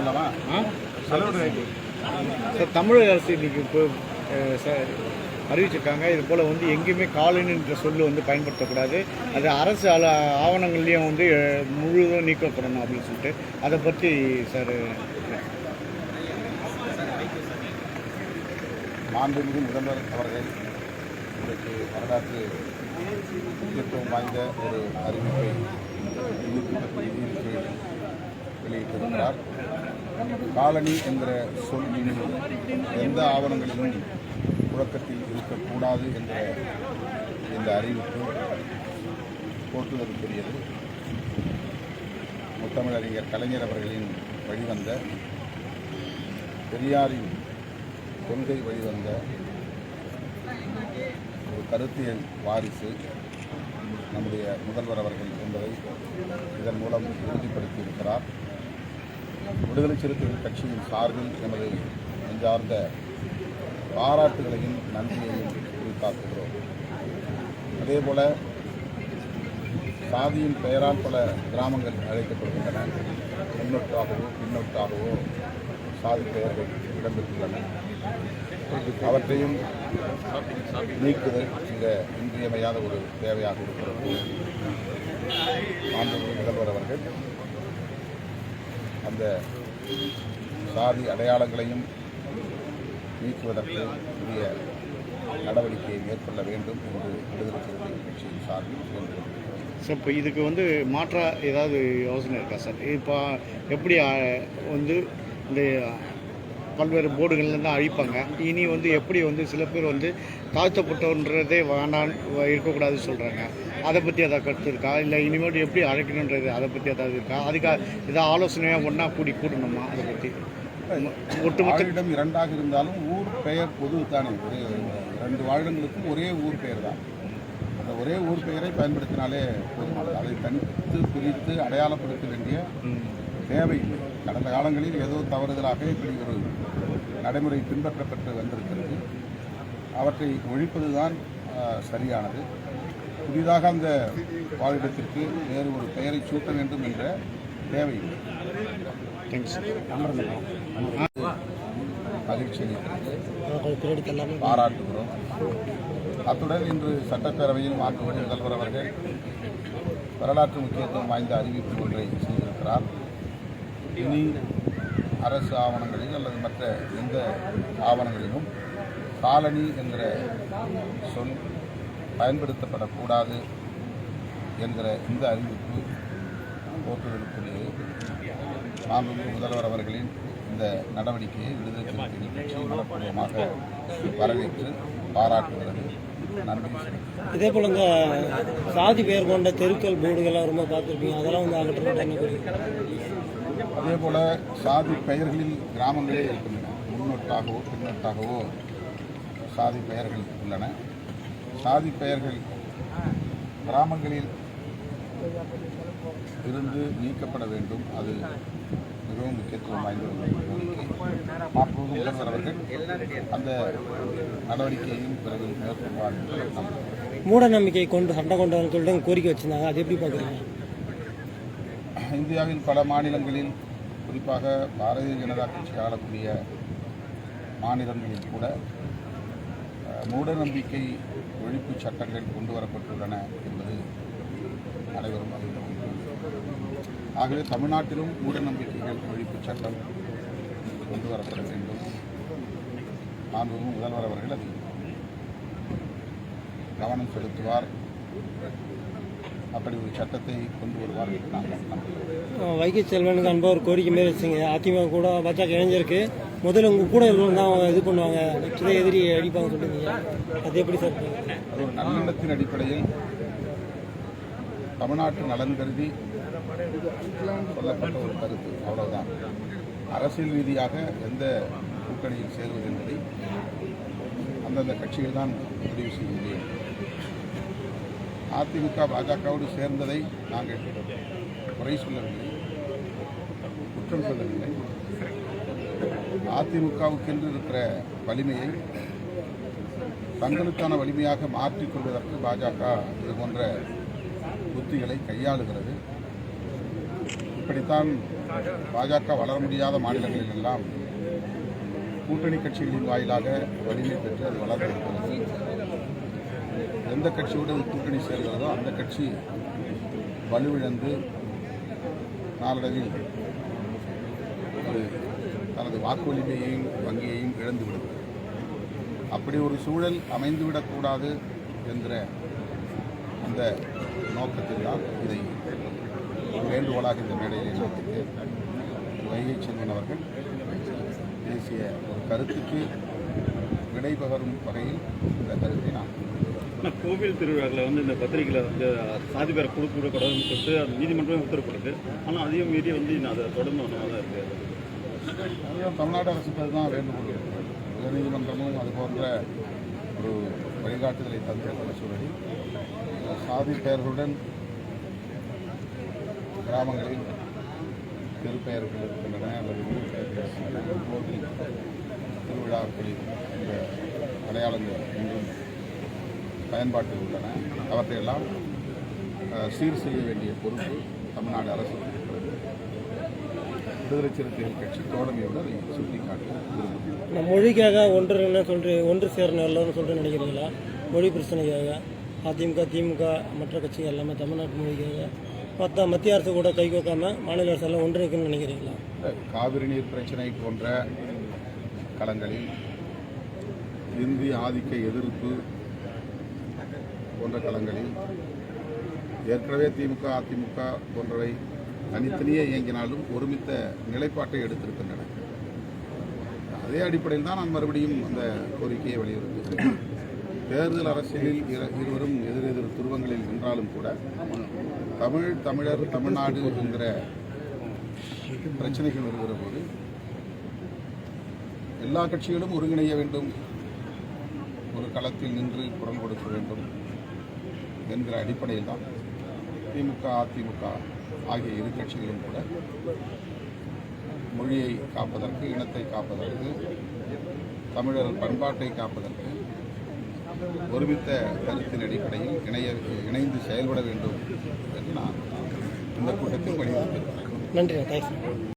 சொல்லவா? சார் தமிழக அரசு இன்னைக்கு இப்போ அறிவிச்சிருக்காங்க. இது போல் வந்து எங்கேயுமே காலனின்ற சொல்லு வந்து பயன்படுத்தக்கூடாது. அது அரசு ஆல ஆவணங்கள்லேயும் வந்து அஹ், முழுவதும் நீக்கப்படணும் அப்படின்னு சொல்லிட்டு. அதை பற்றி சார் மாண்புமிகு முதல்வர் அவர்கள் இன்றைக்கு வரலாற்று முக்கியத்துவம் வாய்ந்த ஒரு அறிவிப்பை வெளியிட்டிருக்கிறார். காலனி என்கிற சொல் இனி எந்த ஆவணங்களிலும் புழக்கத்தில் இருக்கக்கூடாது என்ற இந்த அறிவிப்பு போற்றுதலுக்குரியது. முத்தமிழறிஞர் கலைஞர் அவர்களின் வழிவந்த பெரியாரின் கொள்கை வழிவந்த ஒரு கருத்தியல் வாரிசு நம்முடைய முதல்வர் அவர்கள் என்பதை இதன் மூலம் உறுதிப்படுத்தியிருக்கிறார். விடுதலை சிறுத்தைகள் கட்சியின் சார்பில் எமது நெஞ்சார்ந்த பாராட்டுகளையும் நன்றியையும் குறித்தாக்குகிறோம் அதேபோல சாதியின் பெயரால் பல கிராமங்கள் அழைக்கப்படுகின்றன. முன்னொட்டாகவோ பின்னொட்டாகவோ சாதி பெயர்கள் இடம்பெற்றுள்ளன. அவற்றையும் நீக்குதல் மிக இன்றியமையாத ஒரு தேவையாக இருக்கிறது. மாண்புமிகு முதல்வர் அவர்கள் அந்த சாதி அடையாளங்களையும் நீக்குவதற்கு உரிய நடவடிக்கையை மேற்கொள்ள வேண்டும் என்று விடுதலை சிறுத்தைகள் கட்சியின் சார்பில் சார் இப்போ இதுக்கு வந்து மாற்றா ஏதாவது யோசனை இருக்கா சார்? இப்போ எப்படி வந்து இந்த பல்வேறு போர்டுகள்லேருந்து அழிப்பாங்க. இனி வந்து எப்படி வந்து சில பேர் வந்து தாழ்த்தப்பட்டவன்றதே வேண்டாம் இருக்கக்கூடாதுன்னு சொல்கிறாங்க அதை பற்றி ஏதாவது கருத்து இருக்கா? இல்லை இனிமேல் எப்படி அழைக்கணுன்றது அதை பற்றி ஏதாவது இருக்கா? அதுக்காக ஏதாவது ஆலோசனையாக ஒன்றா கூடி கூடணுமா அதை பற்றி ஒட்டுமொத்த இரண்டாக இருந்தாலும் ஊர் பெயர் பொது தானே. ஒரே இரண்டு வாழிடங்களுக்கும் ஒரே ஊர் பெயர் தான். அந்த ஒரே ஊர் பெயரை பயன்படுத்தினாலே போதுமானது. அதை தனித்து பிரித்து அடையாளப்படுத்த வேண்டிய. தேவையில்லை கடந்த காலங்களில் ஏதோ தவறுதலாக இப்படி ஒரு நடைமுறை பின்பற்றப்பட்டு வந்திருக்கிறது. அவற்றை ஒழிப்பதுதான் சரியானது. புதிதாக அந்த வாழிடத்திற்கு வேறு ஒரு பெயரை சூட்ட வேண்டும் என்ற தேவையில்லை தேங்க்ஸ். மகிழ்ச்சி அளிக்கிறது. பாராட்டுகிறோம். அத்துடன் இன்று சட்டப்பேரவையில் மாண்புமிகு முதல்வர் அவர்கள் வரலாற்று முக்கியத்துவம் வாய்ந்த அறிவிப்பு ஒன்றை செய்திருக்கிறார். இனி அரசு ஆவணங்களில் அல்லது மற்ற எந்த ஆவணங்களிலும் காலனி என்கிற சொல் பயன்படுத்தப்படக்கூடாது என்கிற இந்த அறிவிப்பு போற்றுதலுக்குரியது மாண்புமிகு முதல்வர் அவர்களின் இந்த நடவடிக்கையை விடுதலை சிறுத்தைகள் கட்சி மனப்பூர்வமாக வரவேற்று பாராட்டுகிறது நன்றி இதே போல இந்த சாதி பெயர் கொண்ட தெருக்கள் போர்டுகள்லாம் ரொம்ப பார்த்துருப்பீங்க. அதெல்லாம் வந்து அகற்றப்பட்ட என்ன அதே போல் சாதி பெயர்களில் கிராமங்களே இருக்கின்றன. முன்னொட்டாகவோ பின்னொட்டாகவோ சாதி பெயர்கள் உள்ளன. சாதி பெயர்கள் கிராமங்களில் இருந்து நீக்கப்பட வேண்டும். அது மிகவும் முக்கியத்துவம் வாய்ந்த மாப்போது முதல்வர் அவர்கள் அந்த நடவடிக்கையையும் பிறகு மேற்கொள்வார் என்று மூட நம்பிக்கை கொண்டு சண்டை கொண்டு வரணும்னு சொல்லிட்டு கோரிக்கை வச்சிருந்தாங்க. அது எப்படி பார்க்குறீங்க? இந்தியாவில் பல மாநிலங்களில் குறிப்பாக பாரதிய ஜனதா கட்சி ஆளக்கூடிய மாநிலங்களில் கூட மூடநம்பிக்கை மூட நம்பிக்கை ஒழிப்பு சட்டங்கள் கொண்டு வரப்பட்டுள்ளன என்பது அனைவரும் அறிந்த ஆகவே தமிழ்நாட்டிலும் மூட நம்பிக்கைகள் ஒழிப்பு சட்டம் கொண்டு வரப்பட வேண்டும். மாண்புமிகு முதல்வர் அவர்கள் அதில் கவனம் செலுத்துவார். அப்படி ஒரு சட்டத்தை கொண்டு வருவார் என்று நாங்கள் நம்புகிறோம். வைகை செல்வனுக்கு அன்பா ஒரு கோரிக்கை மாரி வச்சுங்க அதிமுக கூட பாஜக இணைஞ்சிருக்கு. முதல்ல உங்க கூட இருக்கணும் தான் இது பண்ணுவாங்க. நெக்ஸ்ட் எதிரி அடிப்பாங்க சொல்லுங்க அது எப்படி சார்? ஒரு நல்லெண்ணத்தின் அடிப்படையில் தமிழ்நாட்டு நலன் கருதி சொல்லப்பட்ட ஒரு கருத்து. அவ்வளவுதான். அரசியல் ரீதியாக எந்த கூட்டணியில் சேருவது என்பதை அந்தந்த கட்சிகள் தான் முடிவு செய்ய முடியும் அதிமுக பாஜகவோடு சேர்ந்ததை நாங்கள் குறை சொல்லவில்லை குற்றம் சொல்லவில்லை. அதிமுகவுக்கென்று இருக்கிற வலிமையை தங்களுக்கான வலிமையாக மாற்றிக் கொள்வதற்கு பாஜக இது போன்ற புத்திகளை கையாளுகிறது. இப்படித்தான் பாஜக வளர முடியாத மாநிலங்களில் எல்லாம் கூட்டணி கட்சிகளின் வாயிலாக வலிமை பெற்று அது வளர்ந்திருக்கிறது எந்த கட்சியோடு கூட்டணி சேர்கிறதோ அந்த கட்சி வலுவிழந்து நாளடைவில் அது தனது வாக்குவலிமையையும் வங்கியையும் இழந்து விடுகிறது அப்படி ஒரு சூழல் அமைந்துவிடக்கூடாது என்ற அந்த நோக்கத்தில் தான் இதை ஒரு வேண்டுகோளாக இந்த மேடையில் நடத்திட்டு வைகை செல்வன் அவர்கள் பேசிய ஒரு கருத்துக்கு விடை பகரும் வகையில் இந்த கருத்தை நான் ஆனால் கோவில் திருவிழாவில் வந்து இந்த பத்திரிகையில் வந்து சாதி பேரை கொடுக்க விடக்கூடாதுன்னு சொல்லிட்டு அது நீதிமன்றமே உத்தரவு கொடுக்கு ஆனால் அதையும் மீறி வந்து இன்னும் அதை தொடர்ந்து ஒன்றாக தான் இருக்குது அதுதான் தமிழ்நாடு அரசுக்கு அதுதான் வேண்டுகோள் இருக்கிறது உயர்நீதிமன்றமும் அது போன்ற ஒரு வழிகாட்டுதலை தந்திருக்கிற சூழலில் சாதி பெயர்களுடன் கிராமங்களில் திருப்பெயர்கள் இருக்கின்றன. அல்லது ஊர் பெயர்கள் இருக்கின்றன கோவில் திருவிழாக்களில் இந்த அடையாளங்கள் இன்றும் பயன்பாட்டில் உள்ளன. அவற்றையெல்லாம் சீர் செய்ய வேண்டிய பொறுப்பு தமிழ்நாடு அரசு விடுதலை சிறுத்தைகள் கட்சி தோழமையோடு அதை சுட்டிக்காட்ட மொழிக்காக ஒன்று என்ன சொல்ற ஒன்று சேரணும் எல்லாரும் சொல்லிட்டு நினைக்கிறீங்களா? மொழி பிரச்சனைக்காக அதிமுக திமுக மற்ற கட்சிகள் எல்லாமே தமிழ்நாட்டு மொழிக்காக. மற்ற மத்திய அரசு கூட கை கோக்காம மாநில அரசு எல்லாம் ஒன்றிணைக்கணும்னு நினைக்கிறீங்களா? காவிரி நீர் பிரச்சனை போன்ற களங்களில் இந்திய ஆதிக்க எதிர்ப்பு போன்ற களங்களில் ஏற்கனவே திமுக அதிமுக போன்றவை தனித்தனியே இயங்கினாலும் ஒருமித்த நிலைப்பாட்டை எடுத்திருக்கின்றன. அதே அடிப்படையில் தான் நான் மறுபடியும் அந்த கோரிக்கையை வலியுறுத்துகிறேன். தேர்தல் அரசியலில் இரு- இருவரும் எதிரெதிர் துருவங்களில் நின்றாலும் கூட தமிழ் தமிழர் தமிழ்நாடு என்கிற பிரச்சனைகள் வருகிற போது எல்லா கட்சிகளும் ஒருங்கிணைய வேண்டும். ஒரு களத்தில் நின்று குரல் கொடுக்க வேண்டும். என்கிற அடிப்படையில் தான் திமுக அதிமுக ஆகிய இரு கட்சிகளும் கூட மொழியை காப்பதற்கு இனத்தை காப்பதற்கு தமிழர் பண்பாட்டை காப்பதற்கு ஒருமித்த கருத்தின் அடிப்படையில் இணைய இணைந்து செயல்பட வேண்டும் என்று நான் இந்த கூட்டத்தில் வலியுறுத்தியிருக்கிறேன். நன்றி